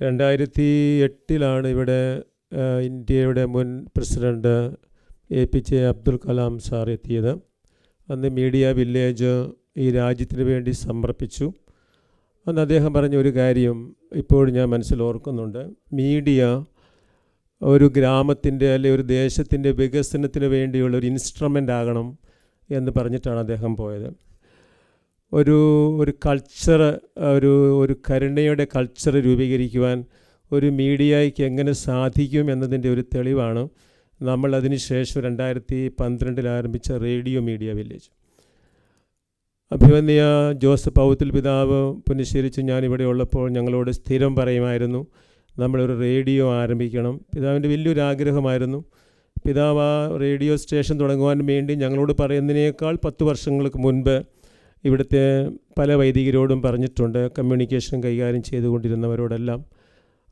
രണ്ടായിരത്തി എട്ടിലാണ് ഇവിടെ ഇന്ത്യയുടെ മുൻ president A P J Abdul Kalam sir എത്തിയത്. അന്ന് മീഡിയ വില്ലേജ് ഈ രാജ്യത്തിന് വേണ്ടി സമർപ്പിച്ചു. അന്ന് അദ്ദേഹം പറഞ്ഞ ഒരു കാര്യം ഇപ്പോഴും ഞാൻ മനസ്സിൽ ഓർക്കുന്നുണ്ട്. മീഡിയ ഒരു ഗ്രാമത്തിന്റെ അല്ലെ ഒരു ദേശത്തിന്റെ വികസനത്തിന് വേണ്ടിയുള്ള ഒരു ഇൻസ്ട്രുമെന്റ് ആകണം എന്ന് പറഞ്ഞിട്ടാണ് അദ്ദേഹം പോയത്. ഒരു ഒരു കൾച്ചർ ഒരു ഒരു കരുണയുടെ കൾച്ചർ രൂപീകരിക്കുവാൻ ഒരു മീഡിയയ്ക്ക് എങ്ങനെ സാധിക്കും എന്നതിന്റെ ഒരു തെളിവാണ് നമ്മൾ അതിന് ശേഷം രണ്ടായിരത്തി പന്ത്രണ്ടിൽ ആരംഭിച്ച റേഡിയോ മീഡിയ വില്ലേജ്. അഭിവന്യ ജോസഫ് പൗത്തിൽ പിതാവ് പുനഃശ്ചരിച്ച് ഞാനിവിടെ ഉള്ളപ്പോൾ ഞങ്ങളോട് സ്ഥിരം പറയുമായിരുന്നു നമ്മളൊരു റേഡിയോ ആരംഭിക്കണം. പിതാവിന്റെ വലിയൊരു ആഗ്രഹമായിരുന്നു. പിതാവ് ആ റേഡിയോ സ്റ്റേഷൻ തുടങ്ങുവാൻ വേണ്ടി ഞങ്ങളോട് പറയുന്നതിനേക്കാൾ പത്ത് വർഷങ്ങൾക്ക് മുൻപ് ഇവിടുത്തെ പല വൈദികരോടും പറഞ്ഞിട്ടുണ്ട് കമ്മ്യൂണിക്കേഷൻ കൈകാര്യം ചെയ്തുകൊണ്ടിരുന്നവരോടെല്ലാം.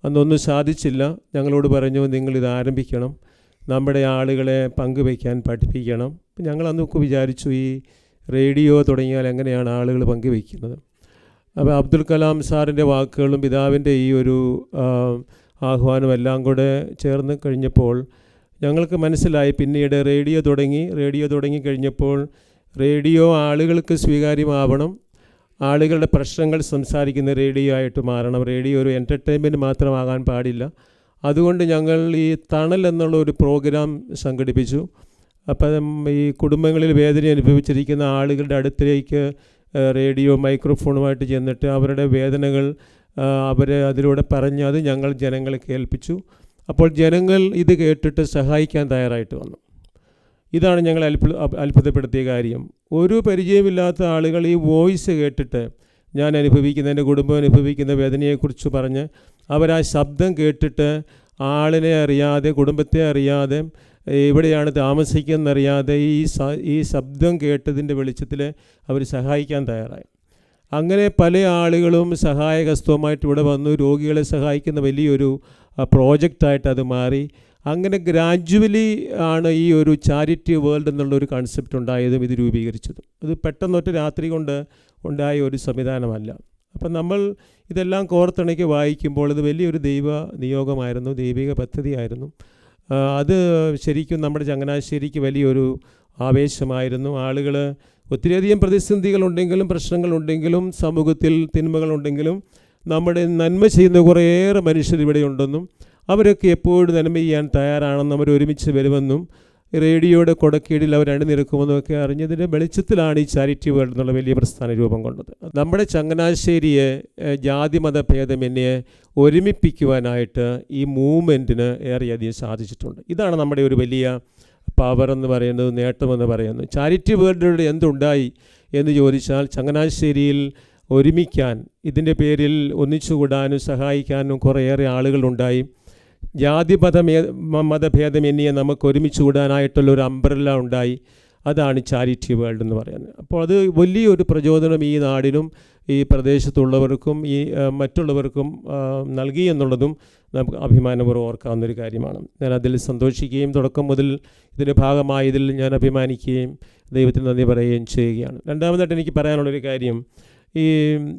അന്നൊന്നും സാധിച്ചില്ല. ഞങ്ങളോട് പറഞ്ഞു നിങ്ങളിത് ആരംഭിക്കണം. നമ്മുടെ ആളുകളെ പങ്കുവയ്ക്കാൻ പഠിപ്പിക്കണം. ഞങ്ങൾ അന്നൊക്കെ വിചാരിച്ചു ഈ റേഡിയോ തുടങ്ങിയാൽ എങ്ങനെയാണ് ആളുകൾ പങ്കുവയ്ക്കുന്നത്? അപ്പോൾ അബ്ദുൽ കലാം സാറിന്റെ വാക്കുകളും പിതാവിന്റെ ഈ ഒരു ആഹ്വാനം എല്ലാം കൂടെ ചേർന്ന് കഴിഞ്ഞപ്പോൾ ഞങ്ങൾക്ക് മനസ്സിലായി. പിന്നീട് റേഡിയോ തുടങ്ങി. റേഡിയോ തുടങ്ങി കഴിഞ്ഞപ്പോൾ റേഡിയോ ആളുകൾക്ക് സ്വീകാര്യമാവണം. ആളുകളുടെ പ്രശ്നങ്ങൾ സംസാരിക്കുന്ന റേഡിയോ ആയിട്ട് മാറണം. റേഡിയോ ഒരു എന്റർടൈൻമെന്റ് മാത്രമാകാൻ പാടില്ല. അതുകൊണ്ട് ഞങ്ങൾ ഈ തണൽ എന്നുള്ള ഒരു പ്രോഗ്രാം സംഘടിപ്പിച്ചു. അപ്പം ഈ കുടുംബങ്ങളിൽ വേദന അനുഭവിച്ചിരിക്കുന്ന ആളുകളുടെ അടുത്തേക്ക് റേഡിയോ മൈക്രോഫോണുമായിട്ട് ചെന്നിട്ട് അവരുടെ വേദനകൾ അവരെ അതിലൂടെ പറഞ്ഞ് അത് ഞങ്ങൾ ജനങ്ങളെ കേൾപ്പിച്ചു അപ്പോൾ ജനങ്ങൾ ഇത് കേട്ടിട്ട് സഹായിക്കാൻ തയ്യാറായിട്ട് വന്നു. ഇതാണ് ഞങ്ങൾ അത്ഭുത അത്ഭുതപ്പെടുത്തിയ കാര്യം. ഒരു പരിചയമില്ലാത്ത ആളുകൾ ഈ വോയിസ് കേട്ടിട്ട് ഞാൻ അനുഭവിക്കുന്ന എന്റെ കുടുംബം അനുഭവിക്കുന്ന വേദനയെക്കുറിച്ച് പറഞ്ഞ് അവരാ ശബ്ദം കേട്ടിട്ട് ആളിനെ അറിയാതെ കുടുംബത്തെ അറിയാതെ എവിടെയാണ് താമസിക്കുന്നറിയാതെ ഈ ഈ ശബ്ദം കേട്ടതിന്റെ വെളിച്ചത്തിൽ അവർ സഹായിക്കാൻ തയ്യാറായി. അങ്ങനെ പല ആളുകളും സഹായകസ്തവുമായിട്ട് ഇവിടെ വന്നു. രോഗികളെ സഹായിക്കുന്ന വലിയൊരു പ്രോജക്റ്റായിട്ട് അത് മാറി. അങ്ങനെ ഗ്രാജുവലി ആണ് ഈ ഒരു ചാരിറ്റി വേൾഡ് എന്നുള്ള ഒരു കൺസെപ്റ്റ് ഉണ്ടായതും ഇത് രൂപീകരിച്ചതും. അത് പെട്ടെന്നൊറ്റ രാത്രി കൊണ്ട് ഉണ്ടായ ഒരു സംവിധാനമല്ല. അപ്പം നമ്മൾ ഇതെല്ലാം കോർത്തിണക്കി വായിക്കുമ്പോൾ ഇത് വലിയൊരു ദൈവ നിയോഗമായിരുന്നു ദൈവിക പദ്ധതിയായിരുന്നു. അത് ശരിക്കും നമ്മുടെ ചങ്ങനാശ്ശേരിക്ക് വലിയൊരു ആവേശമായിരുന്നു. ആളുകൾ ഒത്തിരിയധികം പ്രതിസന്ധികളുണ്ടെങ്കിലും പ്രശ്നങ്ങളുണ്ടെങ്കിലും സമൂഹത്തിൽ തിന്മകളുണ്ടെങ്കിലും നമ്മുടെ നന്മ ചെയ്യുന്ന കുറേയേറെ മനുഷ്യർ ഇവിടെയുണ്ടെന്നും അവരൊക്കെ എപ്പോഴും നന്മ ചെയ്യാൻ തയ്യാറാണെന്നും അവർ ഒരുമിച്ച് വരുമെന്നും റേഡിയോയുടെ കൊടക്കീടിൽ അവർ അണിനിരക്കുമെന്നും ഒക്കെ അറിഞ്ഞതിന്റെ വെളിച്ചത്തിലാണ് ഈ ചാരിറ്റി വേൾഡ് എന്നുള്ള വലിയ പ്രസ്ഥാന രൂപം കൊണ്ടത്. നമ്മുടെ ചങ്ങനാശ്ശേരിയെ ജാതി ജാതിമത ഭേദമന്യെ ഒരുമിപ്പിക്കുവാനായിട്ട് ഈ മൂവ്മെന്റിന് ഏറെയധികം സാധിച്ചിട്ടുണ്ട്. ഇതാണ് നമ്മുടെ ഒരു വലിയ പവർ എന്ന് പറയുന്നത് നേട്ടമെന്ന് പറയുന്നത്. ചാരിറ്റി വേൾഡിലൂടെ എന്തുണ്ടായി എന്ന് ചോദിച്ചാൽ ചങ്ങനാശ്ശേരിയിൽ ഒരുമിക്കാൻ ഇതിന്റെ പേരിൽ ഒന്നിച്ചുകൂടാനും സഹായിക്കാനും കുറേയേറെ ആളുകളുണ്ടായി. ജാതിമത മതഭേദമെന്നിയെ നമുക്ക് ഒരുമിച്ച് കൂടാനായിട്ടുള്ള ഒരു ഉണ്ടായി. അതാണ് ചാരിറ്റി വേൾഡ് എന്ന് പറയുന്നത്. അപ്പോൾ അത് വലിയൊരു പ്രചോദനം ഈ നാടിനും ഈ പ്രദേശത്തുള്ളവർക്കും ഈ മറ്റുള്ളവർക്കും നൽകി എന്നുള്ളതും നമുക്ക് അഭിമാനപൂർവം ഓർക്കാവുന്നൊരു കാര്യമാണ്. ഞാൻ അതിൽ സന്തോഷിക്കുകയും തുടക്കം മുതൽ ഇതിന്റെ ഭാഗമായതിൽ ഞാൻ അഭിമാനിക്കുകയും ദൈവത്തിന് നന്ദി പറയുകയും ചെയ്യുകയാണ്. രണ്ടാമതായിട്ട് എനിക്ക് പറയാനുള്ളൊരു കാര്യം ഈ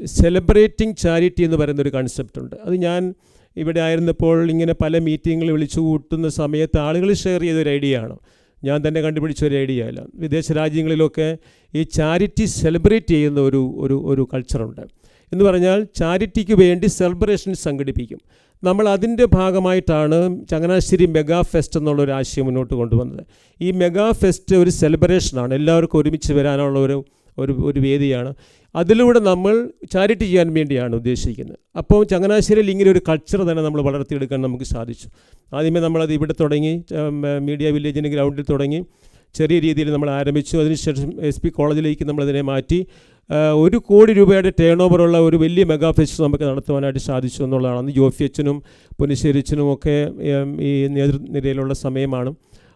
സെലിബ്രേറ്റിംഗ് ചാരിറ്റി എന്ന് പറയുന്നൊരു കൺസെപ്റ്റ് ഉണ്ട്. അത് ഞാൻ ഇവിടെ ആയിരുന്നപ്പോൾ ഇങ്ങനെ പല മീറ്റിങ്ങുകൾ വിളിച്ചു കൂട്ടുന്ന സമയത്ത് ആളുകൾ ഷെയർ ചെയ്ത ഒരു ഐഡിയ ആണ്. ഞാൻ തന്നെ കണ്ടുപിടിച്ച ഒരു ഐഡിയ അല്ല. വിദേശ രാജ്യങ്ങളിലൊക്കെ ഈ ചാരിറ്റി സെലിബ്രേറ്റ് ചെയ്യുന്ന ഒരു ഒരു ഒരു കൾച്ചറുണ്ട് എന്ന് പറഞ്ഞാൽ ചാരിറ്റിക്ക് വേണ്ടി സെലിബ്രേഷൻ സംഘടിപ്പിക്കും. നമ്മൾ അതിന്റെ ഭാഗമായിട്ടാണ് ചങ്ങനാശ്ശേരി മെഗാ ഫെസ്റ്റ് എന്നുള്ള ഒരു ആശയം മുന്നോട്ട് കൊണ്ടുവന്നത്. ഈ മെഗാ ഫെസ്റ്റ് ഒരു സെലിബ്രേഷനാണ് എല്ലാവർക്കും ഒരുമിച്ച് വരാനുള്ള ഒരു ഒരു ഒരു വേദിയാണ്. അതിലൂടെ നമ്മൾ ചാരിറ്റി ചെയ്യാൻ വേണ്ടിയാണ് ഉദ്ദേശിക്കുന്നത്. അപ്പോൾ ചങ്ങനാശ്ശേരിയിൽ ഇങ്ങനെ ഒരു കൾച്ചർ തന്നെ നമ്മൾ വളർത്തിയെടുക്കാൻ നമുക്ക് സാധിച്ചു. ആദ്യമേ നമ്മളത് ഇവിടെ തുടങ്ങി മീഡിയ വില്ലേജിന്റെ ഗ്രൗണ്ടിൽ തുടങ്ങി ചെറിയ രീതിയിൽ നമ്മൾ ആരംഭിച്ചു. അതിനുശേഷം എസ് പി കോളേജിലേക്ക് നമ്മളതിനെ മാറ്റി. ഒരു കോടി രൂപയുടെ ടേൺ ഓവറുള്ള ഒരു വലിയ മെഗാ ഫെസ്റ്റ് നമുക്ക് നടത്തുവാനായിട്ട് സാധിച്ചു എന്നുള്ളതാണ്. അന്ന് ജോഫി അച്ഛനും പുനശ്ശേരിച്ചനും ഒക്കെ ഈ നേതൃനിരയിലുള്ള സമയമാണ്.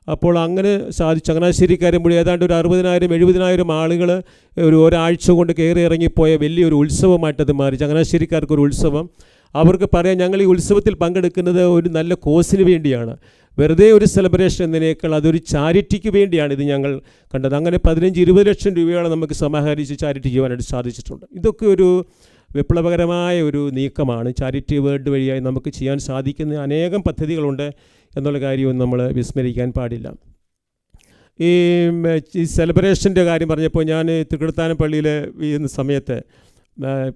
അപ്പോൾ അങ്ങനെ സാധിച്ചു. ചങ്ങനാശ്ശേരിക്കാരും കൂടി ഏതാണ്ട് ഒരു അറുപതിനായിരം എഴുപതിനായിരം ആളുകൾ ഒരു ഒരാഴ്ച കൊണ്ട് കയറി ഇറങ്ങിപ്പോയ വലിയൊരു ഉത്സവമായിട്ടത് മാറി. ചങ്ങനാശ്ശേരിക്കാർക്ക് ഒരു ഉത്സവം. അവർക്ക് പറയാം ഞങ്ങൾ ഈ ഉത്സവത്തിൽ പങ്കെടുക്കുന്നത് ഒരു നല്ല കോസിന് വേണ്ടിയാണ്. വെറുതെ ഒരു സെലിബ്രേഷൻ എന്നതിനേക്കാൾ അതൊരു ചാരിറ്റിക്ക് വേണ്ടിയാണ് ഇത് ഞങ്ങൾ കണ്ടത്. അങ്ങനെ പതിനഞ്ച് ഇരുപത് ലക്ഷം രൂപയോളം നമുക്ക് സമാഹരിച്ച് ചാരിറ്റി ചെയ്യുവാനായിട്ട് സാധിച്ചിട്ടുണ്ട്. ഇതൊക്കെ ഒരു വിപ്ലവകരമായ ഒരു നീക്കമാണ് ചാരിറ്റി വേൾഡ് വഴിയായി നമുക്ക് ചെയ്യാൻ സാധിക്കുന്ന അനേകം പദ്ധതികളുണ്ട് എന്നുള്ള കാര്യവും നമ്മൾ വിസ്മരിക്കാൻ പാടില്ല. ഈ സെലിബ്രേഷന്റെ കാര്യം പറഞ്ഞപ്പോൾ ഞാൻ തൃക്കൃത്താനം പള്ളിയിൽ ഈ സമയത്ത്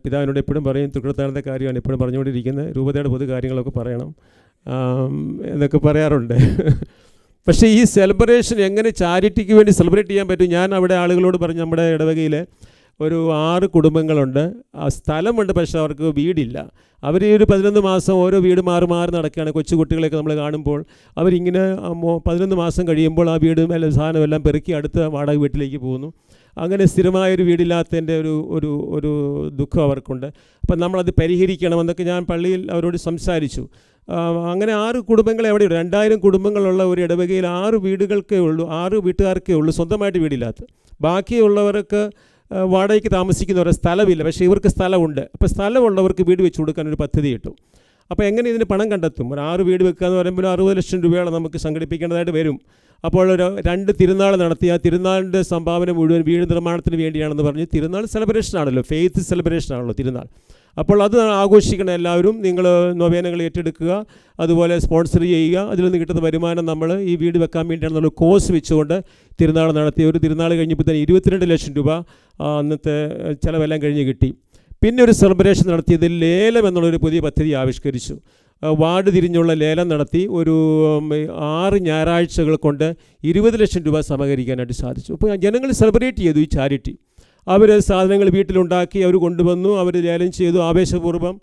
പിതാവിനോട് എപ്പോഴും പറയും തൃക്കൃത്താനത്തെ കാര്യമാണ് എപ്പോഴും പറഞ്ഞുകൊണ്ടിരിക്കുന്നത് രൂപതയുടെ പൊതു കാര്യങ്ങളൊക്കെ പറയണം എന്നൊക്കെ പറയാറുണ്ട്. പക്ഷേ ഈ സെലിബ്രേഷൻ എങ്ങനെ ചാരിറ്റിക്ക് വേണ്ടി സെലിബ്രേറ്റ് ചെയ്യാൻ പറ്റും? ഞാൻ അവിടെ ആളുകളോട് പറഞ്ഞു നമ്മുടെ ഇടവകയിൽ ഒരു ആറ് കുടുംബങ്ങളുണ്ട്. ആ സ്ഥലമുണ്ട് പക്ഷേ അവർക്ക് വീടില്ല. അവർ ഈ ഒരു പതിനൊന്ന് മാസം ഓരോ വീട് മാറി മാറി നടക്കുകയാണ്. കൊച്ചുകുട്ടികളെയൊക്കെ നമ്മൾ കാണുമ്പോൾ അവരിങ്ങനെ പതിനൊന്ന് മാസം കഴിയുമ്പോൾ ആ വീടും എല്ലാം സാധനം എല്ലാം പെറുക്കി അടുത്ത വാടക വീട്ടിലേക്ക് പോകുന്നു. അങ്ങനെ സ്ഥിരമായൊരു വീടില്ലാത്തതിന്റെ ഒരു ഒരു ഒരു ദുഃഖം അവർക്കുണ്ട്. അപ്പം നമ്മളത് പരിഹരിക്കണമെന്നൊക്കെ ഞാൻ പള്ളിയിൽ അവരോട് സംസാരിച്ചു. അങ്ങനെ ആറ് കുടുംബങ്ങൾ എവിടെ രണ്ടായിരം കുടുംബങ്ങളുള്ള ഒരു ഇടവകയിൽ ആറ് വീടുകൾക്കേ ഉള്ളൂ ആറ് വീട്ടുകാർക്കേ ഉള്ളൂ സ്വന്തമായിട്ട് വീടില്ലാത്ത ബാക്കിയുള്ളവർക്ക് വാടകയ്ക്ക് താമസിക്കുന്നവരെ സ്ഥലമില്ല പക്ഷേ ഇവർക്ക് സ്ഥലമുണ്ട്. അപ്പോൾ സ്ഥലമുള്ളവർക്ക് വീട് വെച്ച് കൊടുക്കാൻ ഒരു പദ്ധതി കിട്ടും. അപ്പോൾ എങ്ങനെ ഇതിന് പണം കണ്ടെത്തും? ഒരു ആറ് വീട് വെക്കുക എന്ന് പറയുമ്പോൾ അറുപത് ലക്ഷം രൂപയോളം നമുക്ക് സംഘടിപ്പിക്കേണ്ടതായിട്ട് വരും. അപ്പോൾ ഒരു രണ്ട് തിരുനാൾ നടത്തി. ആ തിരുനാളിന്റെ സംഭാവന മുഴുവൻ വീട് നിർമ്മാണത്തിന് വേണ്ടിയാണെന്ന് പറഞ്ഞ് തിരുനാൾ സെലിബ്രേഷൻ ആണല്ലോ ഫെയ്ത്ത് സെലിബ്രേഷൻ ആണല്ലോ തിരുനാൾ. അപ്പോൾ അത് ആഘോഷിക്കണം എല്ലാവരും നിങ്ങൾ നൊവേനകൾ ഏറ്റെടുക്കുക അതുപോലെ സ്പോൺസർ ചെയ്യുക. അതിൽ നിന്ന് കിട്ടുന്ന വരുമാനം നമ്മൾ ഈ വീട് വെക്കാൻ വേണ്ടിയാണ് നമ്മൾ കോഴ്സ് വെച്ചുകൊണ്ട് തിരുനാൾ നടത്തി. ഒരു തിരുനാൾ കഴിഞ്ഞപ്പോൾ തന്നെ ഇരുപത്തിരണ്ട് ലക്ഷം രൂപ അന്നത്തെ ചിലവെല്ലാം കഴിഞ്ഞ് കിട്ടി. പിന്നെ ഒരു സെലിബ്രേഷൻ നടത്തിയത് ലേലം എന്നുള്ളൊരു പുതിയ പദ്ധതി ആവിഷ്കരിച്ചു. വാർഡ് തിരിഞ്ഞുള്ള ലേലം നടത്തി ഒരു ആറ് ഞായറാഴ്ചകൾ കൊണ്ട് ഇരുപത് ലക്ഷം രൂപ സമകരിക്കാനായിട്ട് സാധിച്ചു. അപ്പോൾ ജനങ്ങൾ സെലിബ്രേറ്റ് ചെയ്തു ഈ ചാരിറ്റി. അവർ സാധനങ്ങൾ വീട്ടിലുണ്ടാക്കി അവർ കൊണ്ടുവന്നു അവർ ലേലം ചെയ്തു ആവേശപൂർവം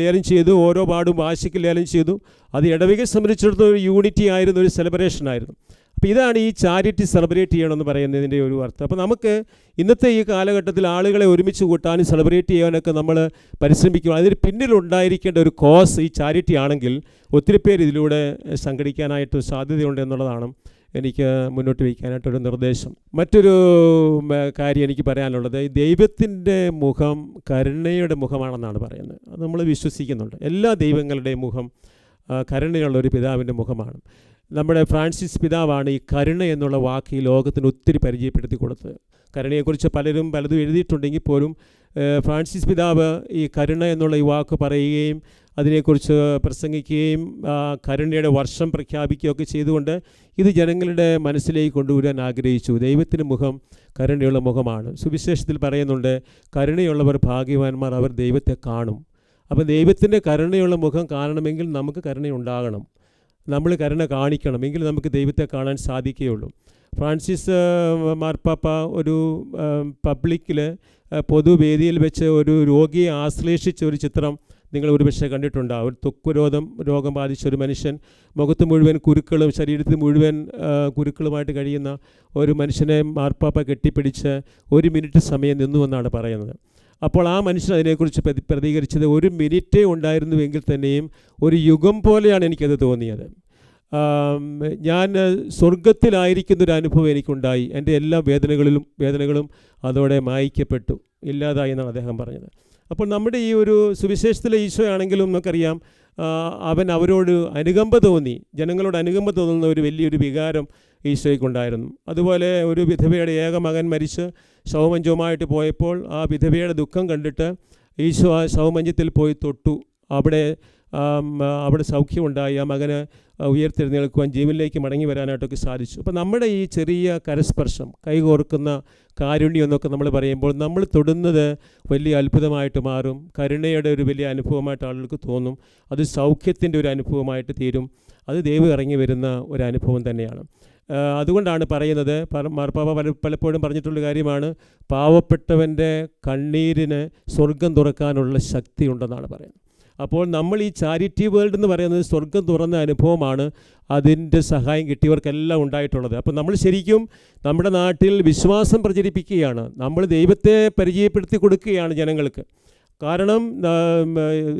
ലേലം ചെയ്തു ഓരോ പാടും വാശിക്ക് ലേലം ചെയ്തു. അത് ഇടവികെ സംബന്ധിച്ചിടത്തോളം ഒരു യൂണിറ്റി ആയിരുന്നു ഒരു സെലിബ്രേഷൻ ആയിരുന്നു. അപ്പോൾ ഇതാണ് ഈ ചാരിറ്റി സെലിബ്രേറ്റ് ചെയ്യണമെന്ന് പറയുന്നതിന്റെ ഒരു അർത്ഥം. അപ്പോൾ നമുക്ക് ഇന്നത്തെ ഈ കാലഘട്ടത്തിൽ ആളുകളെ ഒരുമിച്ച് കൂട്ടാനും സെലിബ്രേറ്റ് ചെയ്യാനൊക്കെ നമ്മൾ പരിശ്രമിക്കുക അതിന് പിന്നിലുണ്ടായിരിക്കേണ്ട ഒരു കോസ് ഈ ചാരിറ്റി ആണെങ്കിൽ ഒത്തിരി പേര് ഇതിലൂടെ സംഘടിക്കാനായിട്ട് സാധ്യതയുണ്ട് എന്നുള്ളതാണ്. എനിക്ക് മുന്നോട്ട് വയ്ക്കാനായിട്ടൊരു നിർദ്ദേശം. മറ്റൊരു കാര്യം എനിക്ക് പറയാനുള്ളത്. ദൈവത്തിന്റെ മുഖം കരുണയുടെ മുഖമാണെന്നാണ് പറയുന്നത്. അത് നമ്മൾ വിശ്വസിക്കുന്നുണ്ട്. എല്ലാ ദൈവങ്ങളുടെയും മുഖം കരുണയുള്ള ഒരു പിതാവിന്റെ മുഖമാണ്. നമ്മുടെ ഫ്രാൻസിസ് പിതാവാണ് ഈ കരുണ എന്നുള്ള വാക്ക് ഈ ലോകത്തിന് ഒത്തിരി പരിചയപ്പെടുത്തി കൊടുത്തത്. കരുണയെക്കുറിച്ച് പലരും പലതും എഴുതിയിട്ടുണ്ടെങ്കിൽ പോലും ഫ്രാൻസിസ് പിതാവ് ഈ കരുണ എന്നുള്ള ഈ വാക്ക് പറയുകയും അതിനെക്കുറിച്ച് പ്രസംഗിക്കുകയും കരുണയുടെ വർഷം പ്രഖ്യാപിക്കുകയൊക്കെ ചെയ്തുകൊണ്ട് ഇത് ജനങ്ങളുടെ മനസ്സിലേക്ക് കൊണ്ടുവരാൻ ആഗ്രഹിച്ചു. ദൈവത്തിന്റെ മുഖം കരുണയുള്ള മുഖമാണ്. സുവിശേഷത്തിൽ പറയുന്നുണ്ട് കരുണയുള്ളവർ ഭാഗ്യവാന്മാർ അവർ ദൈവത്തെ കാണും. അപ്പോൾ ദൈവത്തിന്റെ കരുണയുള്ള മുഖം കാണണമെങ്കിൽ നമുക്ക് കരുണയുണ്ടാകണം. നമ്മൾ കരുണ കാണിക്കണം. എങ്കിൽ നമുക്ക് ദൈവത്തെ കാണാൻ സാധിക്കുകയുള്ളൂ. ഫ്രാൻസിസ് മാർപ്പാപ്പ ഒരു പബ്ലിക്കിൽ പൊതുവേദിയിൽ വെച്ച് ഒരു രോഗിയെ ആശ്ലേഷിച്ച ഒരു ചിത്രം നിങ്ങൾ ഒരുപക്ഷെ കണ്ടിട്ടുണ്ടാവും ഒരു ത്വക്കുരോധം രോഗം ബാധിച്ച ഒരു മനുഷ്യൻ മുഖത്ത് മുഴുവൻ കുരുക്കളും ശരീരത്തിൽ മുഴുവൻ കുരുക്കളുമായിട്ട് കഴിയുന്ന ഒരു മനുഷ്യനെ മാർപ്പാപ്പ കെട്ടിപ്പിടിച്ച് ഒരു മിനിറ്റ് സമയം നിന്നു എന്നാണ് പറയുന്നത്. അപ്പോൾ ആ മനുഷ്യൻ അതിനെക്കുറിച്ച് പ്രതി പ്രതികരിച്ചത് ഒരു മിനിറ്റേ ഉണ്ടായിരുന്നുവെങ്കിൽ തന്നെയും ഒരു യുഗം പോലെയാണ് എനിക്കത് തോന്നിയത്. ഞാൻ സ്വർഗത്തിലായിരിക്കുന്ന ഒരു അനുഭവം എനിക്കുണ്ടായി. എന്റെ എല്ലാ വേദനകളിലും വേദനകളും അതോടെ മായ്ക്കപ്പെട്ടു. ഇല്ലാതായി എന്നാണ് അദ്ദേഹം പറഞ്ഞത്. അപ്പോൾ നമ്മുടെ ഈ ഒരു സുവിശേഷത്തിലെ ഈശോ ആണെങ്കിലും നമുക്കറിയാം അവൻ അവരോട് അനുകമ്പ തോന്നി ജനങ്ങളോട് അനുകമ്പ തോന്നുന്ന ഒരു വലിയൊരു വികാരം ഈശോയ്ക്കുണ്ടായിരുന്നു. അതുപോലെ ഒരു വിധവയുടെ ഏക മകൻ മരിച്ച് ശവമഞ്ചവുമായിട്ട് പോയപ്പോൾ ആ വിധവയുടെ ദുഃഖം കണ്ടിട്ട് ഈശോ ആ ശവമഞ്ചത്തിൽ പോയി തൊട്ടു. അവിടെ അവിടെ സൗഖ്യമുണ്ടായി ആ മകന് ഉയർത്തെഴുന്നേൽക്കുവാൻ ജീവനിലേക്ക് മടങ്ങി വരാനായിട്ടൊക്കെ സാധിച്ചു. അപ്പോൾ നമ്മുടെ ഈ ചെറിയ കരസ്പർശം കൈകോർക്കുന്ന കാരുണ്യം എന്നൊക്കെ നമ്മൾ പറയുമ്പോൾ നമ്മൾ തൊടുന്നത് വലിയ അത്ഭുതമായിട്ട് മാറും. കരുണയുടെ ഒരു വലിയ അനുഭവമായിട്ട് ആളുകൾക്ക് തോന്നും. അത് സൗഖ്യത്തിന്റെ ഒരു അനുഭവമായിട്ട് തീരും. അത് ദൈവം ഇറങ്ങി വരുന്ന ഒരു അനുഭവം തന്നെയാണ്. അതുകൊണ്ടാണ് പറയുന്നത് മാർപ്പാപ്പ പല പലപ്പോഴും പറഞ്ഞിട്ടുള്ള കാര്യമാണ് പാവപ്പെട്ടവന്റെ കണ്ണീരിന് സ്വർഗം തുറക്കാനുള്ള ശക്തി ഉണ്ടെന്നാണ് പറയുന്നത്. അപ്പോൾ നമ്മൾ ഈ ചാരിറ്റി വേൾഡ് എന്ന് പറയുന്നത് സ്വർഗം തുറന്ന അനുഭവമാണ് അതിന്റെ സഹായം കിട്ടിയവർക്കെല്ലാം ഉണ്ടായിട്ടുള്ളത്. അപ്പോൾ നമ്മൾ ശരിക്കും നമ്മുടെ നാട്ടിൽ വിശ്വാസം പ്രചരിപ്പിക്കുകയാണ്. നമ്മൾ ദൈവത്തെ പരിചയപ്പെടുത്തി കൊടുക്കുകയാണ് ജനങ്ങൾക്ക്. കാരണം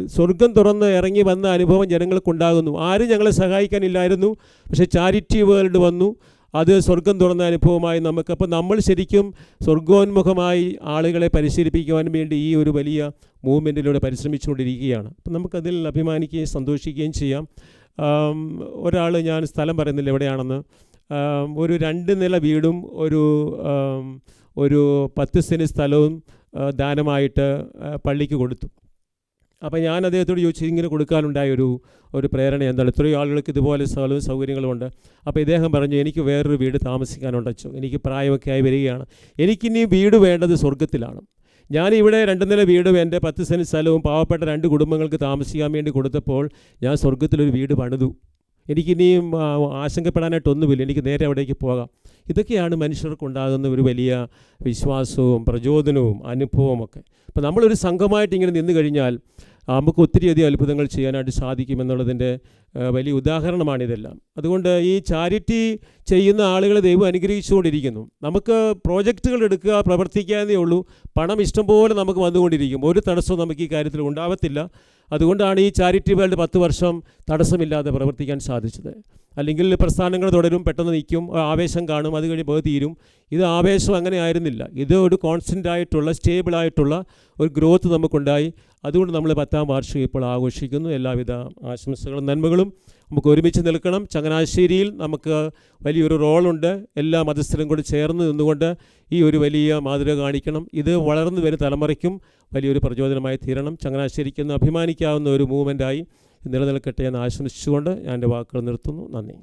സ്വർഗം തുറന്ന് ഇറങ്ങി വന്ന അനുഭവം ജനങ്ങൾക്കുണ്ടാകുന്നു. ആരും ഞങ്ങളെ സഹായിക്കാനില്ലായിരുന്നു. പക്ഷേ ചാരിറ്റി വേൾഡ് വന്നു. അത് സ്വർഗം തുറന്ന അനുഭവമായി നമുക്ക് അപ്പോൾ നമ്മൾ ശരിക്കും സ്വർഗോന്മുഖമായി ആളുകളെ പരിശീലിപ്പിക്കുവാൻ വേണ്ടി ഈ ഒരു വലിയ മൂവ്മെന്റിലൂടെ പരിശ്രമിച്ചുകൊണ്ടിരിക്കുകയാണ്. അപ്പം നമുക്കതിൽ അഭിമാനിക്കുകയും സന്തോഷിക്കുകയും ചെയ്യാം. ഒരാൾ ഞാൻ സ്ഥലം പറയുന്നില്ല എവിടെയാണെന്ന്. ഒരു രണ്ട് നില വീടും ഒരു ഒരു പത്ത് സെന്റ് സ്ഥലവും ദാനമായിട്ട് പള്ളിക്ക് കൊടുത്തു. അപ്പോൾ ഞാൻ അദ്ദേഹത്തോട് ചോദിച്ചു ഇങ്ങനെ കൊടുക്കാനുണ്ടായ ഒരു ഒരു പ്രേരണ എന്താണ്? ഇത്രയും ആളുകൾക്ക് ഇതുപോലെ സ്ഥലവും സൗകര്യങ്ങളുമുണ്ട്. അപ്പോൾ ഇദ്ദേഹം പറഞ്ഞു എനിക്ക് വേറൊരു വീട് താമസിക്കാനുണ്ടച്ചു എനിക്ക് പ്രായമൊക്കെ ആയി വരികയാണ്. എനിക്കിനി വീട് വേണ്ടത് സ്വർഗത്തിലാണ് ഞാനിവിടെ രണ്ട് നില വീടും എന്റെ പത്ത് സെന്റ് സ്ഥലവും പാവപ്പെട്ട രണ്ട് കുടുംബങ്ങൾക്ക് താമസിക്കാൻ വേണ്ടി കൊടുത്തപ്പോൾ ഞാൻ സ്വർഗത്തിലൊരു വീട് പണിതു. എനിക്കിനിയും ആശങ്കപ്പെടാനായിട്ടൊന്നുമില്ല എനിക്ക് നേരെ അവിടേക്ക് പോകാം. ഇതൊക്കെയാണ് മനുഷ്യർക്കുണ്ടാകുന്ന ഒരു വലിയ വിശ്വാസവും പ്രചോദനവും അനുഭവവും ഒക്കെ. അപ്പോൾ നമ്മളൊരു സംഘമായിട്ട് ഇങ്ങനെ നിന്ന് കഴിഞ്ഞാൽ നമുക്ക് ഒത്തിരിയധികം അത്ഭുതങ്ങൾ ചെയ്യാനായിട്ട് സാധിക്കുമെന്നുള്ളതിന്റെ വലിയ ഉദാഹരണമാണിതെല്ലാം അതുകൊണ്ട് ഈ ചാരിറ്റി ചെയ്യുന്ന ആളുകളെ ദൈവം അനുഗ്രഹിച്ചുകൊണ്ടിരിക്കുന്നു. നമുക്ക് പ്രോജക്റ്റുകൾ എടുക്കുക പ്രവർത്തിക്കാന്നേ ഉള്ളൂ. പണം ഇഷ്ടംപോലെ നമുക്ക് വന്നുകൊണ്ടിരിക്കും. ഒരു തടസ്സവും നമുക്ക് ഈ കാര്യത്തിൽ ഉണ്ടാവത്തില്ല. അതുകൊണ്ടാണ് ഈ ചാരിറ്റി വേൾഡ് പത്ത് വർഷം തടസ്സമില്ലാതെ പ്രവർത്തിക്കാൻ സാധിച്ചത്. അല്ലെങ്കിൽ പ്രസ്ഥാനങ്ങൾ തുടരും പെട്ടെന്ന് നിൽക്കും ആവേശം കാണും അത് കഴിഞ്ഞ് തീരും. ഇത് ആവേശം അങ്ങനെ ആയിരുന്നില്ല. ഇത് ഒരു കോൺസ്റ്റന്റ് ആയിട്ടുള്ള സ്റ്റേബിൾ ആയിട്ടുള്ള ഒരു ഗ്രോത്ത് നമുക്കുണ്ടായി. അതുകൊണ്ട് നമ്മൾ പത്താം വാർഷികം ഇപ്പോൾ ആഘോഷിക്കുന്നു. എല്ലാവിധ ആശംസകളും നന്മകളും നമുക്ക് ഒരുമിച്ച് നിൽക്കണം. ചങ്ങനാശ്ശേരിയിൽ നമുക്ക് വലിയൊരു റോളുണ്ട് എല്ലാ മതസ്ഥരും കൂടി ചേർന്ന് നിന്നുകൊണ്ട് ഈ ഒരു വലിയ മാതൃക കാണിക്കണം. ഇത് വളർന്നു വരുന്ന തലമുറയ്ക്കും വലിയൊരു പ്രചോദനമായി തീരണം. ചങ്ങനാശ്ശേരിക്കുന്ന അഭിമാനിക്കാവുന്ന ഒരു മൂവ്മെന്റായി നിലനിൽക്കട്ടെ എന്ന് ആശംസിച്ചുകൊണ്ട് ഞാൻ എന്റെ വാക്കുകൾ നിർത്തുന്നു. നന്ദി.